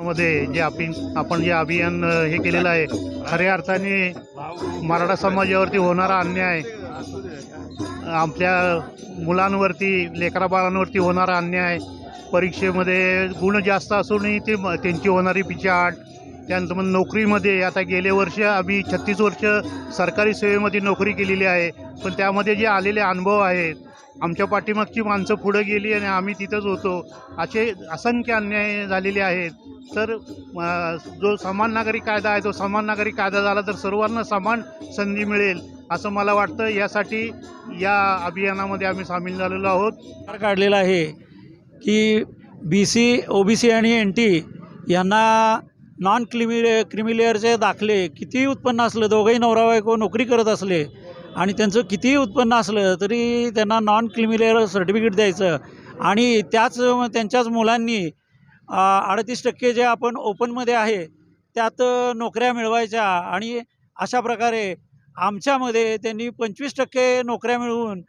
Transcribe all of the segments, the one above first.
मध्ये जे आपण आपण जे अभियान हे केलेलं आहे खऱ्या अर्थाने मराठा समाजावरती होणारा अन्याय आपल्या मुलांवरती लेकरा बाळांवरती होणारा अन्याय परीक्षेमध्ये गुण जास्त असूनही ते त्यांची होणारी पिछाट त्यानंतर मग नोकरीमध्ये आता गेले वर्ष आम्ही छत्तीस वर्ष सरकारी सेवेमध्ये नोकरी केलेली आहे. पण त्यामध्ये जे आलेले अनुभव आहेत आमच्या पाठीमागची माणसं पुढं गेली आणि आम्ही तिथंच होतो. असे असंख्य अन्याय झालेले आहेत. तर जो समान नागरिक कायदा आहे तो समान नागरिक कायदा झाला तर सर्वांना समान संधी मिळेल असं मला वाटतं. यासाठी या अभियानामध्ये आम्ही सामील झालेलो आहोत. पार काढलेला आहे की B C O B C आणि एन टी यांना नॉन क्रिमि क्रिमिलेअरचे दाखले कितीही उत्पन्न असलं दोघंही नवरा बायको नोकरी करत असले आणि त्यांचं कितीही उत्पन्न असलं तरी त्यांना नॉन क्रिमिलेअर सर्टिफिकेट द्यायचं. आणि त्याच त्यांच्याच मुलांनी अडतीस टक्के जे आपण ओपनमध्ये आहे त्यात नोकऱ्या मिळवायच्या. आणि अशा प्रकारे आमच्यामध्ये त्यांनी पंचवीस टक्के नोकऱ्या मिळवून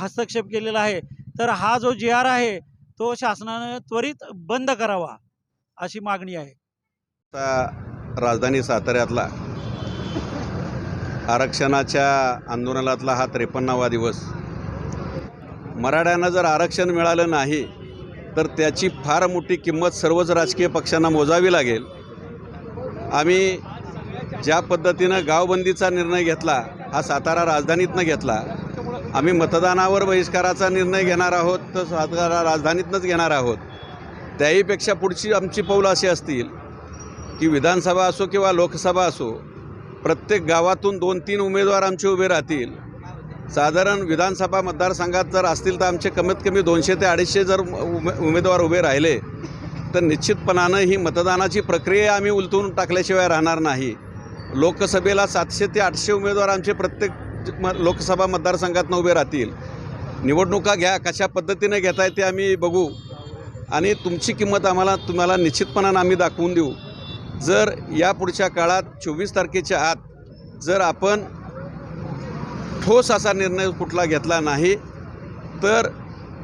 हस्तक्षेप केलेला आहे. तर हा जो जी आर आहे तो शासनानं त्वरित बंद करावा अशी मागणी आहे. राजधानी साताऱ्यातला आरक्षणाच्या आंदोलनातला हा त्रेपन्नावा दिवस. मराठ्यांना जर आरक्षण मिळालं नाही तर त्याची फार मोठी किंमत सर्वच राजकीय पक्षांना मोजावी लागेल. आम्ही ज्या पद्धतीनं गावबंदीचा निर्णय घेतला हा सातारा राजधानीतनं घेतला आम्ही मतदानावर बहिष्काराचा निर्णय घेणार आहोत तर सातारा राजधानीतनंच घेणार आहोत. त्याहीपेक्षा पुढची आमची पाऊलं अशी असतील की विधानसभा असो किंवा लोकसभा असो प्रत्येक गावातून दोन तीन उमेदवार आमचे उभे राहतील. साधारण विधानसभा मतदारसंघात जर असतील तर आमचे कमीत कमी दोनशे ते अडीचशे जर उमे उमेदवार उभे राहिले तर निश्चितपणानं ही मतदानाची प्रक्रिया आम्ही उलटून टाकल्याशिवाय राहणार नाही. लोकसभेला सातशे ते आठशे उमेदवार आमचे प्रत्येक म लोकसभा मतदारसंघातनं उभे राहतील. निवडणुका घ्या कशा पद्धतीने घेताय ते आम्ही बघू. आणि तुमची किंमत आम्हाला तुम्हाला निश्चितपणानं आम्ही दाखवून देऊ. जर या पुढच्या काळात चोवीस तारखेच्या आत जर आपण ठोस असा निर्णय कुठला घेतला नाही तर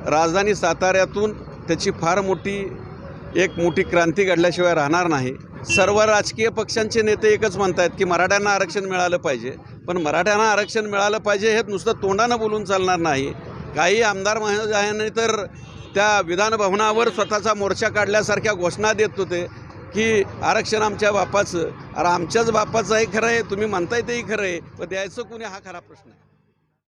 राजधानी साताऱ्यातून त्याची फार मोठी एक मोठी क्रांती घडल्याशिवाय राहणार नाही. सर्व राजकीय पक्षांचे नेते एकच म्हणत आहेत की मराठ्यांना आरक्षण मिळालं पाहिजे. पण मराठ्यांना आरक्षण मिळालं पाहिजे हे नुसतं तोंडानं बोलून चालणार नाही. काही आमदार महोदयांनी तर त्या विधानभवनावर स्वतःचा मोर्चा काढल्यासारख्या घोषणा देत होते. की आरक्षण आमच्या बापाचं. अरे आमच्याच बापाचं आहे खरं आहे तुम्ही म्हणताय तेही खरं आहे पण द्यायचं कुणी हा खरा प्रश्न आहे.